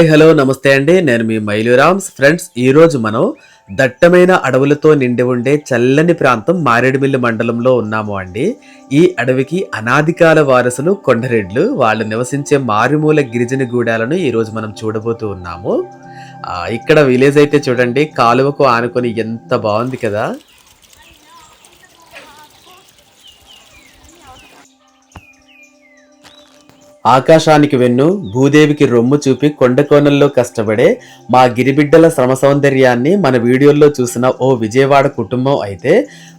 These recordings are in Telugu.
హాయ్ హలో నమస్తే అండి. నేను మీ మైలురామ్స్. ఫ్రెండ్స్ ఈరోజు మనం దట్టమైన అడవులతో నిండి ఉండే చల్లని ప్రాంతం మారేడుమిల్లి మండలంలో ఉన్నాము అండి. ఈ అడవికి అనాదికాల వారసులు కొండరెడ్లు వాళ్ళు నివసించే మారుమూల గిరిజన గూడాలను ఈరోజు మనం చూడబోతూ ఉన్నాము. ఇక్కడ విలేజ్ అయితే చూడండి కాలువకు ఆనుకొని ఎంత బాగుంది కదా. ఆకాశానికి వెన్ను భూదేవికి రొమ్ము చూపి కొండ కోణంలో కష్టపడే మా గిరిబిడ్డల శ్రమ సౌందర్యాన్ని మన వీడియోల్లో చూసిన ఓ విజయవాడ కుటుంబం అయితే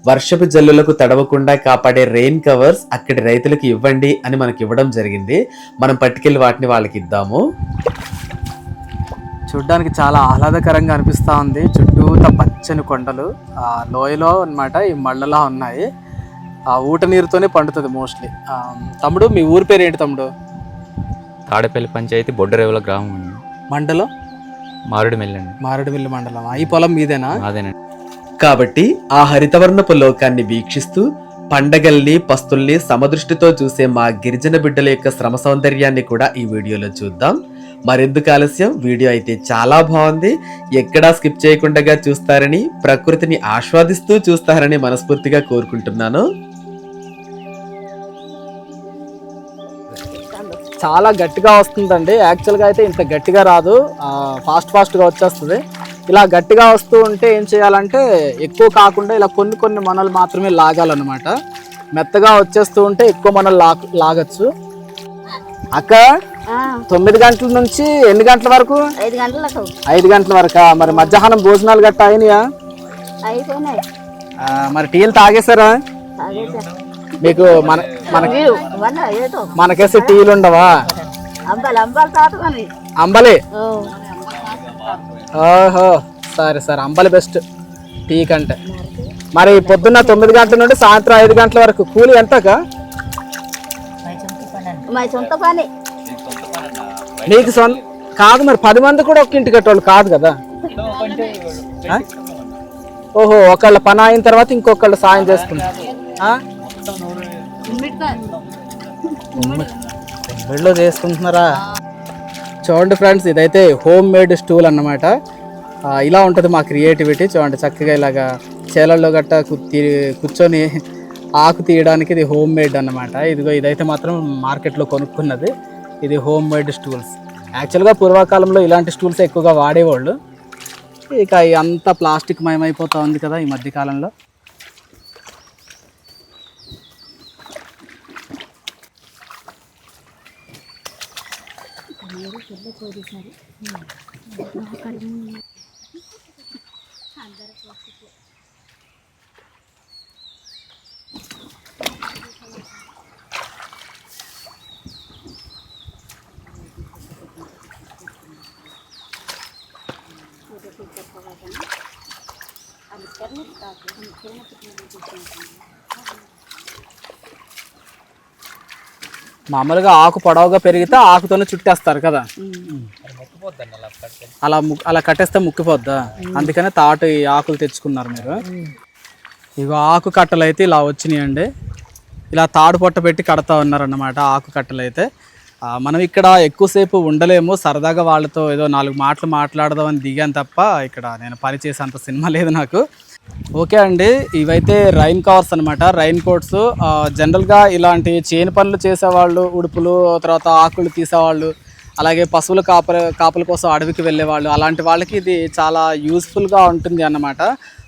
వర్షపు జల్లులకు తడవకుండా కాపాడే రెయిన్ కవర్స్ అక్కడి రైతులకు ఇవ్వండి అని మనకి ఇవ్వడం జరిగింది. మనం పట్టుకెళ్ళి వాటిని వాళ్ళకి ఇద్దాము. చూడ్డానికి చాలా ఆహ్లాదకరంగా అనిపిస్తూ ఉంది. చుట్టూత పచ్చని కొండలు ఆ లోయలో అన్నమాట ఈ మళ్ళలా ఉన్నాయి. ఆ ఊట నీరుతోనే పండుతుంది మోస్ట్లీ. తమ్ముడు మీ ఊరి పేరు ఏంటి తమ్ముడు? తాడేపల్లి పంచాయతీ బొడ్డరేవుల గ్రామం అండి. మండలం? మారేడుమిల్లి అండి మారేడుమిల్లి మండలం ఈ పొలం మీదేనా? అదేనండి కాబట్టి ఆ హరితవర్ణపు లోకాన్ని వీక్షిస్తూ పండగల్ని పస్తుల్ని సమదృష్టితో చూసే మా గిరిజన బిడ్డల యొక్క శ్రమ సౌందర్యాన్ని కూడా ఈ వీడియోలో చూద్దాం. మరెందుకు ఆలస్యం? వీడియో అయితే చాలా బాగుంది. ఎక్కడా స్కిప్ చేయకుండా చూస్తారని ప్రకృతిని ఆస్వాదిస్తూ చూస్తారని మనస్ఫూర్తిగా కోరుకుంటున్నాను. చాలా గట్టిగా వస్తుందండి. యాక్చువల్గా అయితే ఇంత గట్టిగా రాదు. ఫాస్ట్ ఫాస్ట్గా వచ్చేస్తుంది. ఇలా గట్టిగా వస్తూ ఉంటే ఏం చేయాలంటే ఎక్కువ కాకుండా ఇలా కొన్ని కొన్ని మనలు మాత్రమే లాగాలన్నమాట. మెత్తగా వచ్చేస్తూ ఉంటే ఎక్కువ మనలు లా లాగచ్చు. అక్క తొమ్మిది గంటల నుంచి ఎన్ని గంటల వరకు? ఐదు గంటల వరకా. మరి మధ్యాహ్నం భోజనాలు గట్టా అయినాయా? మరి టీలు తాగేశారా. మీకు మన మన మీరు ఇవన్నీ ఏదో. మనకేసే టీలు ఉండవా? అంబాలి ఓహో సరే సరే అంబలి బెస్ట్ టీ కంటే. మరి పొద్దున్న తొమ్మిది గంటల నుండి సాయంత్రం ఐదు గంటల వరకు కూలి ఎంతక? నీకు సొంత కాదు మరి పది మంది కూడా ఒక ఇంటి కట్టేవాళ్ళు కాదు కదా? ఓహో ఒకళ్ళ పని అయిన తర్వాత ఇంకొకళ్ళు సాయం చేసుకుంటారు. ఆ? చేసుకుంటున్నారా చూడండి ఫ్రెండ్స్ ఇదైతే హోమ్ మేడ్ స్టూల్ అన్నమాట. ఇలా ఉంటుంది మా క్రియేటివిటీ. చూడండి చక్కగా ఇలాగా చేలల్లో గట్ట కూర్చొని ఆకు తీయడానికి ఇది హోమ్ మేడ్ అన్నమాట. ఇదిగో ఇదైతే మాత్రం మార్కెట్లో కొనుక్కున్నది. ఇది హోమ్ మేడ్ స్టూల్స్. యాక్చువల్గా పూర్వకాలంలో ఇలాంటి స్టూల్స్ ఎక్కువగా వాడేవాళ్ళు. ఇక అంతా ప్లాస్టిక్ మయమైపోతూ ఉంది కదా ఈ మధ్యకాలంలో. ಸಾರಿ ಎಲ್ಲ ಕೋರಿ ಸಾರಿ అందరూ కోసుకు ಅದಕ್ಕೆ ಮುಟ್ಟಾಕು ಮುಖ್ಯಮಂತ್ರಿ మామూలుగా ఆకు పొడవుగా పెరిగితే ఆకుతోనే చుట్టేస్తారు కదా. అలా అలా కట్టేస్తే ముక్కిపోద్దా? అందుకనే తాటు ఈ ఆకులు తెచ్చుకున్నారు మీరు. ఇగో ఆకు కట్టలు అయితే ఇలా వచ్చినాయండి. ఇలా తాడు పొట్ట పెట్టి కడతా ఉన్నారన్నమాట ఆకు కట్టలు అయితే. మనం ఇక్కడ ఎక్కువసేపు ఉండలేము. సరదాగా వాళ్ళతో ఏదో నాలుగు మాటలు మాట్లాడదామని దిగాను తప్ప ఇక్కడ నేను పని చేసేంత సినిమా లేదు నాకు. ఓకే అండి ఇవైతే రైన్ కవర్స్ అనమాట రైన్ కోట్స్ జనరల్గా ఇలాంటి చేను పనులు చేసేవాళ్ళు ఉడుపులు తర్వాత ఆకులు తీసేవాళ్ళు అలాగే పశువుల కాపల కాపల కోసం అడవికి వెళ్ళేవాళ్ళు అలాంటి వాళ్ళకి ఇది చాలా యూస్ఫుల్గా ఉంటుంది అన్నమాట.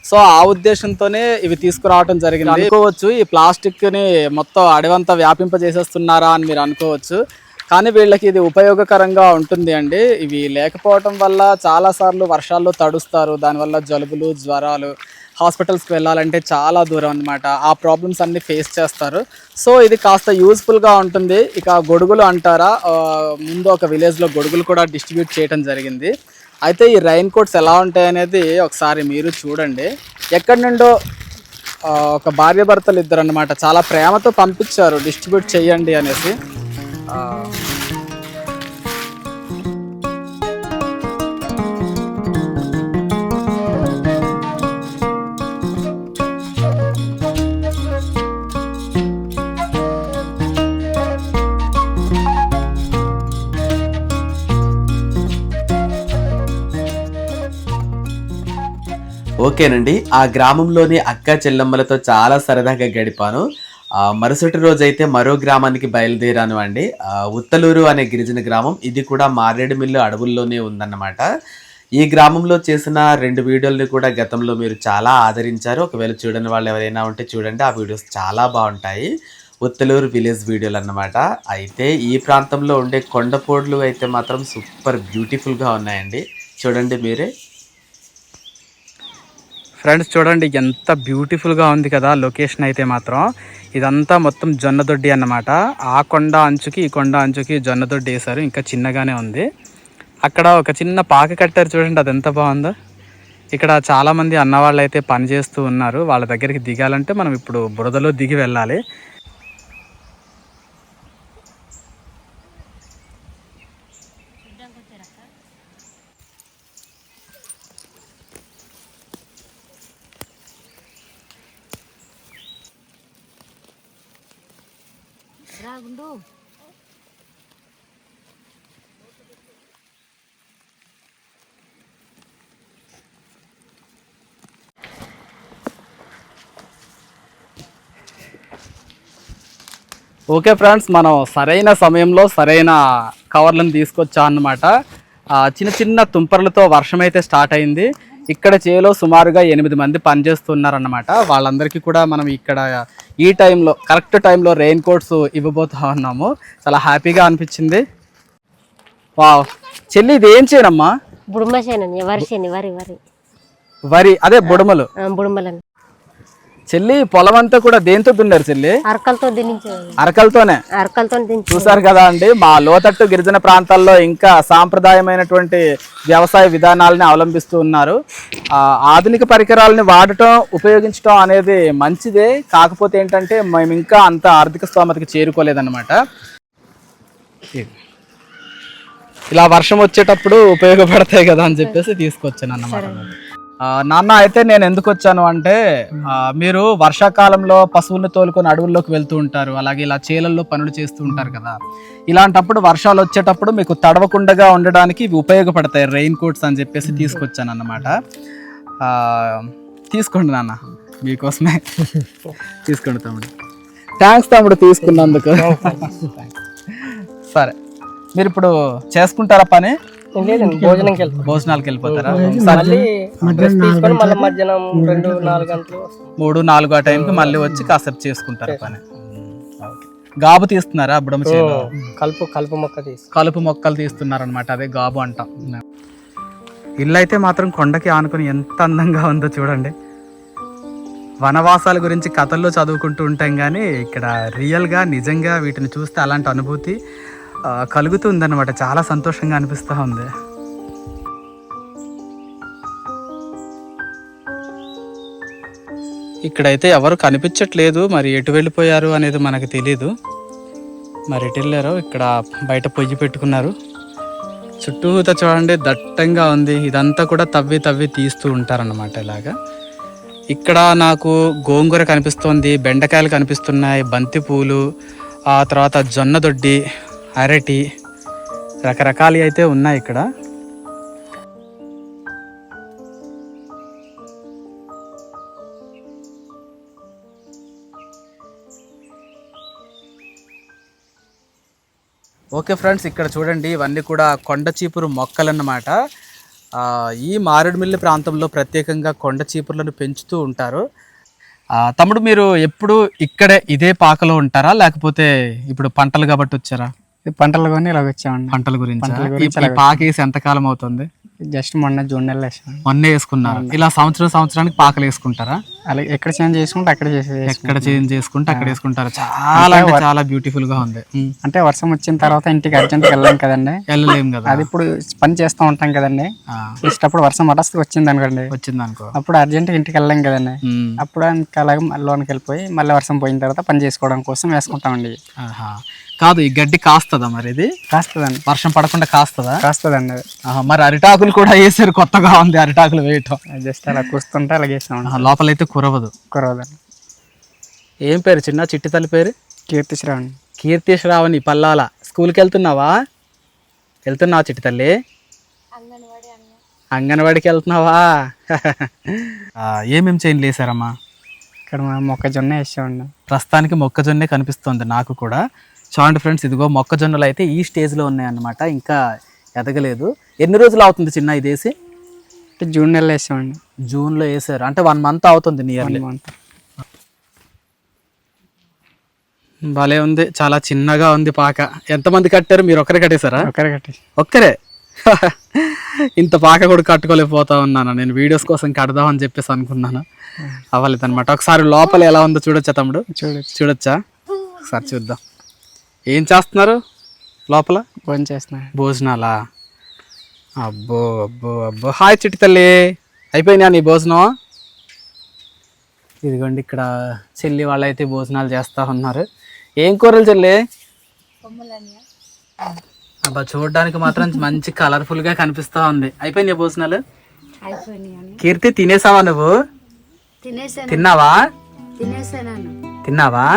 సో ఆ ఉద్దేశంతోనే ఇవి తీసుకురావడం జరిగింది. అనుకోవచ్చు. ఈ ప్లాస్టిక్ని మొత్తం అడవంతా వ్యాపింపజేసేస్తున్నారా అని మీరు అనుకోవచ్చు. కానీ వీళ్ళకి ఇది ఉపయోగకరంగా ఉంటుంది అండి. ఇవి లేకపోవటం వల్ల చాలాసార్లు వర్షాల్లో తడుస్తారు. దానివల్ల జలుబులు జ్వరాలు హాస్పిటల్స్కి వెళ్ళాలంటే చాలా దూరం అనమాట ఆ ప్రాబ్లమ్స్ అన్నీ ఫేస్ చేస్తారు. సో ఇది కాస్త యూస్ఫుల్గా ఉంటుంది. ఇక గొడుగులు అంటారా ముందు ఒక విలేజ్లో గొడుగులు కూడా డిస్ట్రిబ్యూట్ చేయడం జరిగింది. అయితే ఈ రైన్ కోట్స్ ఎలా ఉంటాయి అనేది ఒకసారి మీరు చూడండి. ఎక్కడి నుండో ఒక భార్య భర్తలు ఇద్దరు అనమాట చాలా ప్రేమతో పంపించారు డిస్ట్రిబ్యూట్ చేయండి అనేసి. ఓకేనండి. ఆ గ్రామంలోని అక్క చెల్లమ్మలతో చాలా సరదాగా గడిపాను. మరుసటి రోజు అయితే మరో గ్రామానికి బయలుదేరాను అండి. ఉత్తలూరు అనే గిరిజన గ్రామం. ఇది కూడా మారేడుమిల్లు అడవుల్లోనే ఉందన్నమాట. ఈ గ్రామంలో చేసిన రెండు వీడియోల్ని కూడా గతంలో మీరు చాలా ఆదరించారు. ఒకవేళ చూడని వాళ్ళు ఎవరైనా ఉంటే చూడండి. ఆ వీడియోస్ చాలా బాగుంటాయి. ఉత్తలూరు విలేజ్ వీడియోలు అన్నమాట. అయితే ఈ ప్రాంతంలో ఉండే కొండపోడ్లు అయితే మాత్రం సూపర్ బ్యూటిఫుల్గా ఉన్నాయండి. చూడండి మీరే. ఫ్రెండ్స్ చూడండి ఎంత బ్యూటిఫుల్గా ఉంది కదా లొకేషన్ అయితే మాత్రం. ఇదంతా మొత్తం జొన్నదొడ్డి అన్నమాట. ఆ కొండ అంచుకి ఈ కొండ అంచుకి జొన్నదొడ్డి వేశారు. ఇంకా చిన్నగానే ఉంది. అక్కడ ఒక చిన్న పాక కట్టారు చూడండి అది ఎంత బాగుందో. ఇక్కడ చాలామంది అన్నవాళ్ళు అయితే పని చేస్తూ ఉన్నారు. వాళ్ళ దగ్గరికి దిగాలంటే మనం ఇప్పుడు బురదలో దిగి వెళ్ళాలి. ఓకే ఫ్రెండ్స్ మనం సరైన సమయంలో సరైన కవర్లను తీసుకొచ్చాం అన్నమాట. చిన్న చిన్న తుంపర్లతో వర్షం అయితే స్టార్ట్ అయింది. ఇక్కడ చేలో సుమారుగా ఎనిమిది మంది పనిచేస్తున్నారన్నమాట. వాళ్ళందరికీ కూడా మనం ఇక్కడ ఈ టైంలో కరెక్ట్ టైంలో రెయిన్ కోట్స్ ఇవ్వబోతా ఉన్నాము. చాలా హ్యాపీగా అనిపించింది. వావ్. చెల్లి ఇది ఏం చేయనమ్మా వరి వరి వరి. వరి అదే బుడమలు. ఆ, బుడుమలని. చెల్లి పొలం అంతా కూడా దేంతో దున్నారు చెల్లి? అరకలతో అరకలతోనే? అరకలతో చూసారు కదా అండి మా లోతట్టు గిరిజన ప్రాంతాల్లో ఇంకా సాంప్రదాయమైనటువంటి వ్యవసాయ విధానాలని అవలంబిస్తూ ఉన్నారు. ఆ, ఆధునిక పరికరాలని వాడటం ఉపయోగించడం అనేది మంచిదే. కాకపోతే ఏంటంటే మేము ఇంకా అంత ఆర్థిక స్తోమతకి చేరుకోలేదన్నమాట. ఇలా వర్షం వచ్చేటప్పుడు ఉపయోగపడతాయి కదా అని చెప్పేసి తీసుకొచ్చాను అన్నమాట నాన్న అయితే నేను ఎందుకు వచ్చాను అంటే మీరు వర్షాకాలంలో పశువులను తోలుకొని అడవుల్లోకి వెళ్తూ ఉంటారు అలాగే ఇలా చేలల్లో పనులు చేస్తూ ఉంటారు కదా. ఇలాంటప్పుడు వర్షాలు వచ్చేటప్పుడు మీకు తడవకుండగా ఉండడానికి ఇవి ఉపయోగపడతాయి రెయిన్ కోట్స్ అని చెప్పేసి తీసుకొచ్చాను అన్నమాట. తీసుకోండి నాన్న మీకోసమే. తీసుకోండి తమ్ముడు. థ్యాంక్స్ తమ్ముడు తీసుకున్నందుకు. సరే మీరు ఇప్పుడు చేసుకుంటారా పని? లేదండి భోజనంకి వెళ్తాం భోజనాలకు వెళ్ళిపోతారా? మళ్ళీ డ్రెస్ తీసుకొని మళ్ళీ మధ్యాహ్నం రెండు నాలుగు గంటలు వస్తాం మూడు నాలుగు ఆ టైంకి మళ్ళీ వచ్చి కాసేపు చేసుకుంటారు పని. ఓకే. గాబు తీస్తున్నారా చేలో కలుపు కలుపు మొక్క తీసి కలుపు మొక్కలు తీస్తున్నారు అనమాట అదే గాబు అంటాం. ఇల్లు అయితే మాత్రం కొండకి ఆనుకొని ఎంత అందంగా ఉందో చూడండి. వనవాసాల గురించి కథల్లో చదువుకుంటూ ఉంటాం కానీ ఇక్కడ రియల్గా నిజంగా వీటిని చూస్తే అలాంటి అనుభూతి కలుగుతుందన్నమాట. చాలా సంతోషంగా అనిపిస్తూ ఉంది. ఇక్కడైతే ఎవరు కనిపించట్లేదు. మరి ఎటు వెళ్ళిపోయారు అనేది మనకు తెలీదు. మరి ఎటు వెళ్ళారో ఇక్కడ బయట పొయ్యి పెట్టుకున్నారు. చుట్టూత చూడండి దట్టంగా ఉంది. ఇదంతా కూడా తవ్వి తవ్వి తీస్తూ ఉంటారన్నమాట ఇలాగా. ఇక్కడ నాకు గోంగూర కనిపిస్తోంది బెండకాయలు కనిపిస్తున్నాయి బంతి పూలు ఆ తర్వాత జొన్న దొడ్డి అరటి రకరకాలు అయితే ఉన్నాయి ఇక్కడ. ఓకే ఫ్రెండ్స్ ఇక్కడ చూడండి ఇవన్నీ కూడా కొండ చీపురు మొక్కలన్నమాట. ఈ మారేడుమిల్లి ప్రాంతంలో ప్రత్యేకంగా కొండ చీపుర్లను పెంచుతూ ఉంటారు. తమ్ముడు మీరు ఎప్పుడు ఇక్కడే ఇదే పాకలో ఉంటారా? లేకపోతే ఇప్పుడు పంటలు కాబట్టి వచ్చారా? పంటలు కొని ఇలా వచ్చామండి. పంటల గురించి? పంటల ఈ గురించి ఈ పాక వేసి ఎంతకాలం అవుతుంది? జస్ట్ మొన్న జూన్ నెలలో వేసాం మొన్నే వేసుకున్నారు? ఇలా సంవత్సరం సంవత్సరానికి పాకలు వేసుకుంటారా? అలాగే ఎక్కడ చేంజ్ చేసుకుంటే అక్కడ ఎక్కడ చేంజ్ చేసుకుంటే అక్కడ వేసుకుంటారు చాలా అంటే చాలా బ్యూటిఫుల్గా ఉంది. అంటే వర్షం వచ్చిన తర్వాత ఇంటికి అర్జెంట్కి వెళ్ళాం కదండి. వెళ్ళలేం కదా. అది ఇప్పుడు పని చేస్తూ ఉంటాం కదండి. ఆ, ఇష్టప్పుడు వర్షం మరస్తు వచ్చింది అనుకోండి. వచ్చింది అనుకో అప్పుడు అర్జెంట్గా ఇంటికి వెళ్ళాం కదండి. అప్పుడు అలాగే లోనికి వెళ్ళిపోయి మళ్ళీ వర్షం పోయిన తర్వాత పని చేసుకోవడం కోసం వేసుకుంటామండి. కాదు ఈ గడ్డి కాస్తుందా మరి ఇది? కాస్తుందండి. వర్షం పడకుండా కాస్తుందా? కాస్తుందండి. మరి అరిటాకులు కూడా వేసారు కొత్తగా ఉంది అరిటాకులు వేయటం. జస్ట్ అలా కూస్తుంటే అలాగే ఆహా, లోపలైతే కురవదు. కురవదండి. ఏం పేరు చిన్న చిట్టి తల్లి పేరు? కీర్తి శ్రావణి కీర్తి శ్రావణి పల్లాల. స్కూల్కి వెళ్తున్నావా? వెళ్తున్నావా చిట్టి తల్లి? అంగన్వాడికి వెళ్తున్నావా? ఆ, ఏమేం చైన్లు వేసారమ్మా ఇక్కడ మనం మొక్కజొన్న వేసామండి. ప్రస్తుతానికి మొక్కజొన్నే కనిపిస్తుంది నాకు కూడా. చూడండి ఫ్రెండ్స్ ఇదిగో మొక్కజొన్నలు అయితే ఈ స్టేజ్లో ఉన్నాయన్నమాట. ఇంకా ఎదగలేదు. ఎన్ని రోజులు అవుతుంది చిన్న ఇది వేసి అంటే జూన్ నెలలో వేసామండి. జూన్లో వేసారు. అంటే వన్ మంత్ అవుతుంది నియర్లీ మంత్. భలే ఉంది. చాలా చిన్నగా ఉంది పాక. ఎంతమంది కట్టారు? మీరు ఒక్కరే కట్టేశారా? ఒకరే కట్టేసి. ఒక్కరే? ఇంత పాక కూడా కట్టుకోలేకపోతా ఉన్నాను. నేను వీడియోస్ కోసం కడదామని చెప్పేసి అనుకున్నాను. అవ్వలేదు అనమాట ఒకసారి లోపల ఎలా ఉందో చూడొచ్చా తమ్ముడు? చూడొచ్చు. చూడొచ్చా? ఒకసారి చూద్దాం. ఏం చేస్తున్నారు లోపల? భోజనం చేస్తున్నాను భోజనాలా? అబ్బో అబ్బో అబ్బో. హాయ్ చిట్టి తల్లి. అయిపోయినా నీ భోజనం ఇదిగోండి ఇక్కడ చెల్లి వాళ్ళైతే భోజనాలు చేస్తూ ఉన్నారు. ఏం కూరలు చెల్లి? అబ్బా చూడడానికి మాత్రం మంచి కలర్ఫుల్గా కనిపిస్తా ఉంది. అయిపోయినాయి భోజనాలు? కీర్తి తినేసావా నువ్వు? తిన్నావా? తిన్నావా?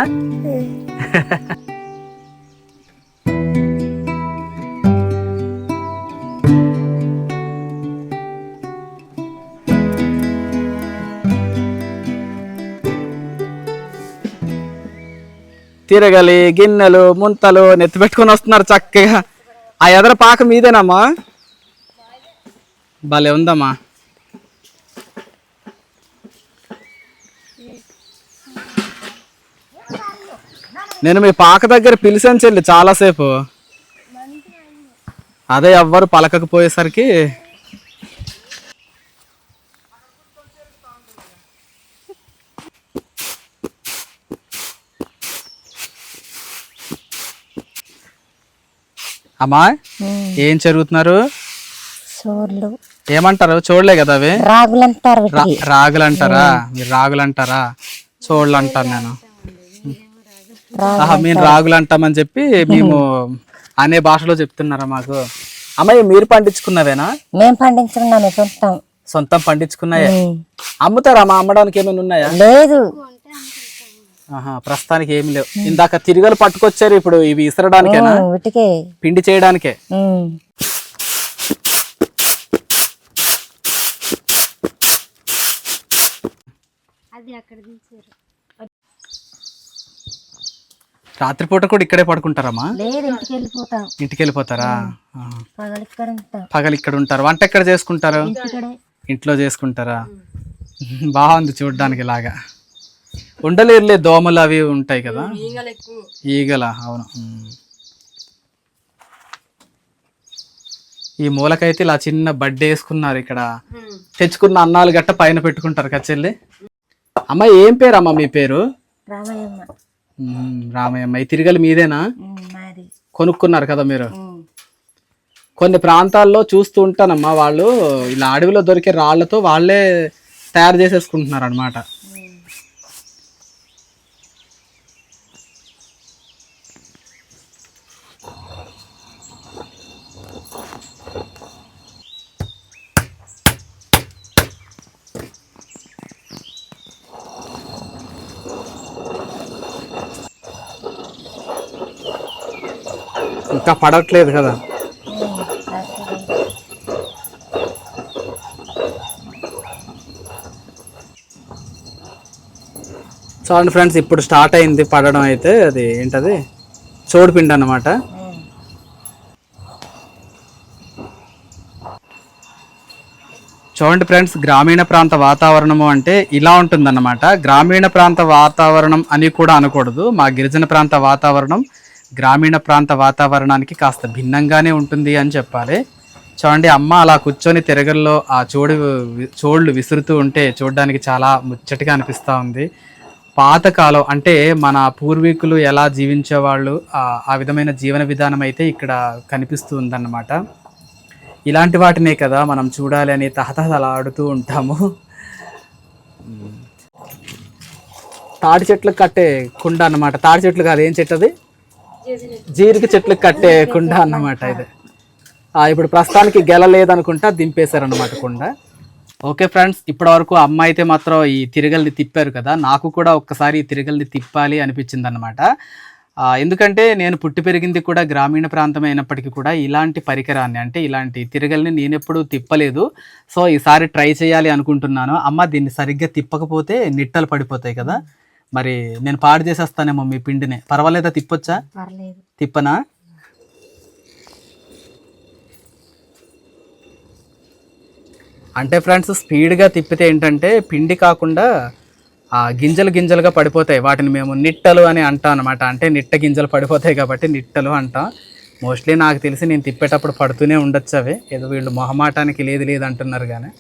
తిరగలి గిన్నెలు ముంతలు నెత్తి పెట్టుకొని వస్తున్నారు చక్కగా. ఆ ఎదర పాక మీదేనమ్మా? భలే ఉందమ్మా. నేను మీ పాక దగ్గర పిలిచాను చెల్లి చాలాసేపు. అదే ఎవ్వరు పలకకపోయేసరికి అమ్మా ఏం జరుగుతున్నారు సోర్లు. ఏమంటారు? చూడలే కదా అవి? రాగులు అంటారు రాగులు అంటారా మీరు రాగులు అంటారా చోళ్ళు అంటాను నేను. ఆహా మీరు రాగులు అంటామని చెప్పి మేము అనే భాషలో చెప్తున్నారా మాకు? అమ్మాయి మీరు పండించుకున్నవేనా? మేము పండించుకున్నాము సొంతం. సొంతం పండించుకున్నాయే. అమ్ముతారా మా అమ్మడానికి ఏమైనా ఉన్నాయా? లేదు. ప్రస్తుతానికి ఏమి లేవు. ఇందాక తిరగలు పట్టుకొచ్చారు ఇప్పుడు ఇవి ఇసరడానికేనా? పిండి చేయడానికే. రాత్రిపూట కూడా ఇక్కడే పడుకుంటారమ్మా లేదు ఇంటికి వెళ్ళిపోతాం ఇంటికి వెళ్ళిపోతారా. పగలు ఇక్కడ ఉంటారు వంట ఎక్కడ చేసుకుంటారు? ఇంట్లో చేసుకుంటారా? బాగుంది చూడడానికి ఇలాగా. ఉండలేరులే దోమలు అవి ఉంటాయి కదా. ఈగల అవును. ఈ మూలకైతే ఇలా చిన్న బడ్డే వేసుకున్నారు ఇక్కడ. తెచ్చుకున్న అన్నాలు గట్ట పైన పెట్టుకుంటారు కచెల్లి అమ్మ ఏం పేరు అమ్మ మీ పేరు? రామయ్యమ్మ. ఈ తిరగలి మీదేనా? కొనుక్కున్నారు కదా మీరు. కొన్ని ప్రాంతాల్లో చూస్తూ ఉంటానమ్మా వాళ్ళు. ఇలా అడవిలో దొరికే రాళ్ళతో వాళ్ళే తయారు చేసేసుకుంటున్నారు అనమాట ఇంకా పడట్లేదు కదా. చూడండి ఫ్రెండ్స్ ఇప్పుడు స్టార్ట్ అయింది పడడం అయితే అది ఏంటది? చోడుపిండి అన్నమాట. చూడండి ఫ్రెండ్స్ గ్రామీణ ప్రాంత వాతావరణము అంటే ఇలా ఉంటుందన్నమాట. గ్రామీణ ప్రాంత వాతావరణం అని కూడా అనకూడదు. మా గిరిజన ప్రాంత వాతావరణం గ్రామీణ ప్రాంత వాతావరణానికి కాస్త భిన్నంగానే ఉంటుంది అని చెప్పాలి. చూడండి అమ్మ అలా కూర్చొని తిరగల్లో ఆ చోడు చోళ్ళు విసురుతూ ఉంటే చూడడానికి చాలా ముచ్చటగా అనిపిస్తూ ఉంది. పాతకాలం అంటే మన పూర్వీకులు ఎలా జీవించేవాళ్ళు ఆ ఆ విధమైన జీవన విధానం అయితే ఇక్కడ కనిపిస్తూ ఉందన్నమాట. ఇలాంటి వాటినే కదా మనం చూడాలి అని తహతహలాడుతూ ఉంటాము. తాటి చెట్లు కట్టే కుండ అన్నమాట. తాటి చెట్లు కాదు ఏం చెట్టు అది? జీరికి చెట్లు కట్టేయకుండా అన్నమాట ఇది. ఇప్పుడు ప్రస్తుతానికి గెల లేదనుకుంటా కుండ. ఓకే ఫ్రెండ్స్ ఇప్పటి వరకు అమ్మ అయితే మాత్రం ఈ తిరగల్ని తిప్పారు కదా. నాకు కూడా ఒక్కసారి ఈ తిరగల్ని తిప్పాలి అనిపించింది అనమాట ఎందుకంటే నేను పుట్టి పెరిగింది కూడా గ్రామీణ ప్రాంతం అయినప్పటికీ కూడా ఇలాంటి పరికరాన్ని అంటే ఇలాంటి తిరగల్ని నేనెప్పుడు తిప్పలేదు. సో ఈసారి ట్రై చేయాలి అనుకుంటున్నాను. అమ్మ దీన్ని సరిగ్గా తిప్పకపోతే నిట్టలు పడిపోతాయి కదా. మరి నేను పాడు చేసేస్తానేమో మీ పిండిని. పర్వాలేదా? తిప్పొచ్చా? పర్లేదు. తిప్పనా? అంటే ఫ్రెండ్స్ స్పీడ్గా తిప్పితే ఏంటంటే పిండి కాకుండా ఆ గింజలు గింజలుగా పడిపోతాయి. వాటిని మేము నిట్టలు అని అంటాం అనమాట అంటే నిట్ట గింజలు పడిపోతాయి కాబట్టి నిట్టలు అంటాం. మోస్ట్లీ నాకు తెలిసి నేను తిప్పేటప్పుడు పడుతూనే ఉండొచ్చు అవి. ఏదో వీళ్ళు మొహమాటానికి లేదు లేదు అంటున్నారు కానీ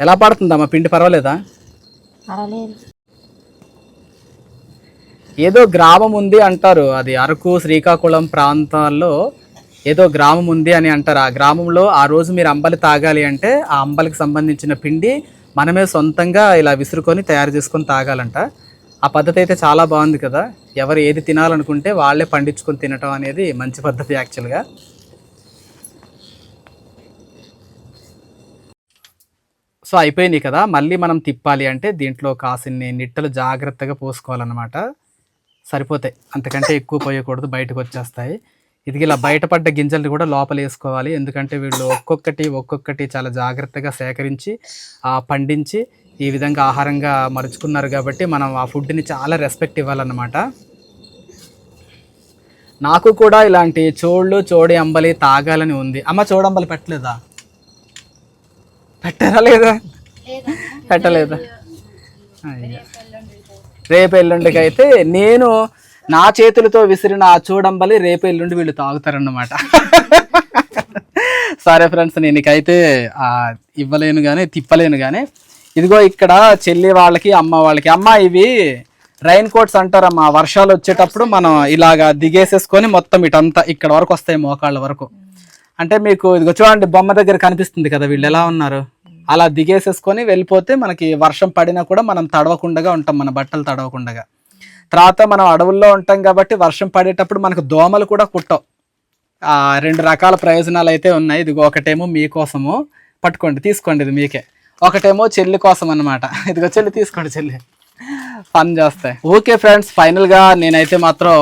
ఎలా పడుతుందమ్మా? పిండి పర్వాలేదా? పర్వాలేదు. ఏదో గ్రామం ఉంది అంటారు. అది అరకు శ్రీకాకుళం ప్రాంతాల్లో ఏదో గ్రామం ఉంది అని అంటారు. ఆ గ్రామంలో ఆ రోజు మీరు అంబలి తాగాలి అంటే ఆ అంబలికి సంబంధించిన పిండి మనమే సొంతంగా ఇలా విసురుకొని తయారు చేసుకొని తాగాలంట. ఆ పద్ధతి అయితే చాలా బాగుంది కదా. ఎవరు ఏది తినాలనుకుంటే వాళ్ళే పండించుకొని తినటం అనేది మంచి పద్ధతి యాక్చువల్గా సో అయిపోయినాయి కదా. మళ్ళీ మనం తిప్పాలి అంటే దీంట్లో కాసిన్ని నిట్టలు జాగ్రత్తగా పోసుకోవాలన్నమాట. సరిపోతాయి. అంతకంటే ఎక్కువ పోయకూడదు బయటకు వచ్చేస్తాయి. ఇది ఇలా బయటపడ్డ గింజల్ని కూడా లోపల వేసుకోవాలి. ఎందుకంటే వీళ్ళు ఒక్కొక్కటి ఒక్కొక్కటి చాలా జాగ్రత్తగా సేకరించి పండించి ఈ విధంగా ఆహారంగా మరుచుకున్నారు కాబట్టి మనం ఆ ఫుడ్ని చాలా రెస్పెక్ట్ ఇవ్వాలన్నమాట. నాకు కూడా ఇలాంటి చోళ్ళు చోడి అంబలి తాగాలని ఉంది. అమ్మ చోడంబలి పెట్టలేదా? పెట్టారా లేదా? పెట్టలేదా? అయ్యా. రేపు ఎల్లుండికి అయితే నేను నా చేతులతో విసిరిన ఆ చూడంబలి రేపు ఎల్లుండి వీళ్ళు తాగుతారన్నమాట. సరే ఫ్రెండ్స్ నేను ఇకైతే ఇవ్వలేను కానీ తిప్పలేను కానీ ఇదిగో ఇక్కడ చెల్లి వాళ్ళకి అమ్మ వాళ్ళకి అమ్మ ఇవి రైన్ కోట్స్ అంటారమ్మా. వర్షాలు వచ్చేటప్పుడు మనం ఇలాగా దిగేసేసుకొని మొత్తం ఇటంతా ఇక్కడ వరకు వస్తాయి మోకాళ్ళ వరకు. అంటే మీకు ఇదిగో చూడండి బొమ్మ దగ్గర కనిపిస్తుంది కదా వీళ్ళు ఎలా ఉన్నారు? అలా దిగేసేసుకొని వెళ్ళిపోతే మనకి వర్షం పడినా కూడా మనం తడవకుండా ఉంటాం మన బట్టలు తడవకుండా తర్వాత మనం అడవుల్లో ఉంటాం కాబట్టి వర్షం పడేటప్పుడు మనకు దోమలు కూడా కుట్టవు. రెండు రకాల ప్రయోజనాలు అయితే ఉన్నాయి. ఇదిగో ఒకటేమో మీకోసము పట్టుకోండి తీసుకోండి ఇది మీకే. ఒకటేమో చెల్లి కోసం అనమాట ఇదిగో చెల్లి తీసుకోండి చెల్లి. ఫన్ చేస్తాయి. ఓకే ఫ్రెండ్స్ ఫైనల్గా నేనైతే మాత్రం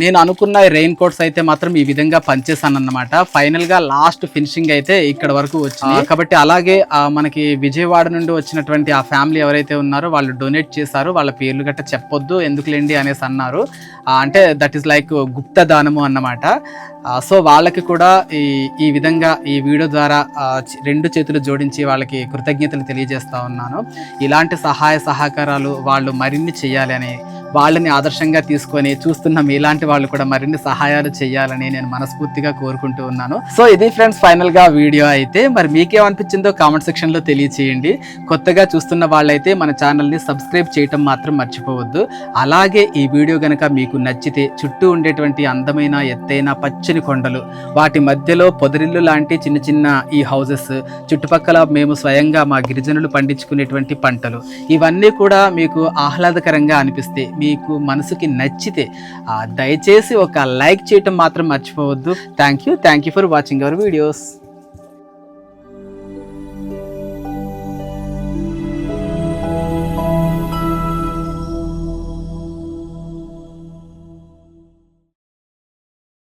నేను అనుకున్న రెయిన్ కోట్స్ అయితే మాత్రం ఈ విధంగా పనిచేసాను అనమాట ఫైనల్గా లాస్ట్ ఫినిషింగ్ అయితే ఇక్కడ వరకు వచ్చింది. కాబట్టి అలాగే మనకి విజయవాడ నుండి వచ్చినటువంటి ఆ ఫ్యామిలీ ఎవరైతే ఉన్నారో వాళ్ళు డొనేట్ చేశారు. వాళ్ళ పేర్లు గట్ట చెప్పొద్దు ఎందుకులేండి అనేసి అన్నారు. అంటే దట్ ఈస్ లైక్ గుప్త దానము అన్నమాట. సో వాళ్ళకి కూడా ఈ ఈ విధంగా ఈ వీడియో ద్వారా రెండు చేతులు జోడించి వాళ్ళకి కృతజ్ఞతలు తెలియజేస్తా ఉన్నాను. ఇలాంటి సహాయ సహకారాలు వాళ్ళు మరిన్ని చేయాలి అని వాళ్ళని ఆదర్శంగా తీసుకొని చూస్తున్న మీలాంటి వాళ్ళు కూడా మరిన్ని సహాయాలు చేయాలని నేను మనస్ఫూర్తిగా కోరుకుంటూ ఉన్నాను. సో ఇది ఫ్రెండ్స్ ఫైనల్గా వీడియో అయితే. మరి మీకేమనిపించిందో కామెంట్ సెక్షన్లో తెలియచేయండి. కొత్తగా చూస్తున్న వాళ్ళైతే మన ఛానల్ని సబ్స్క్రైబ్ చేయటం మాత్రం మర్చిపోవద్దు. అలాగే ఈ వీడియో కనుక మీకు నచ్చితే చుట్టూ ఉండేటువంటి అందమైన ఎత్తైన పచ్చని కొండలు వాటి మధ్యలో పొదరిల్లు లాంటి చిన్న చిన్న ఈ హౌసెస్ చుట్టుపక్కల మేము స్వయంగా మా గిరిజనులు పండించుకునేటువంటి పంటలు ఇవన్నీ కూడా మీకు ఆహ్లాదకరంగా అనిపిస్తే మీకు మనసుకి నచ్చితే దయచేసి ఒక లైక్ చేయటం మాత్రం మర్చిపోవద్దు. Thank you thank you for watching our videos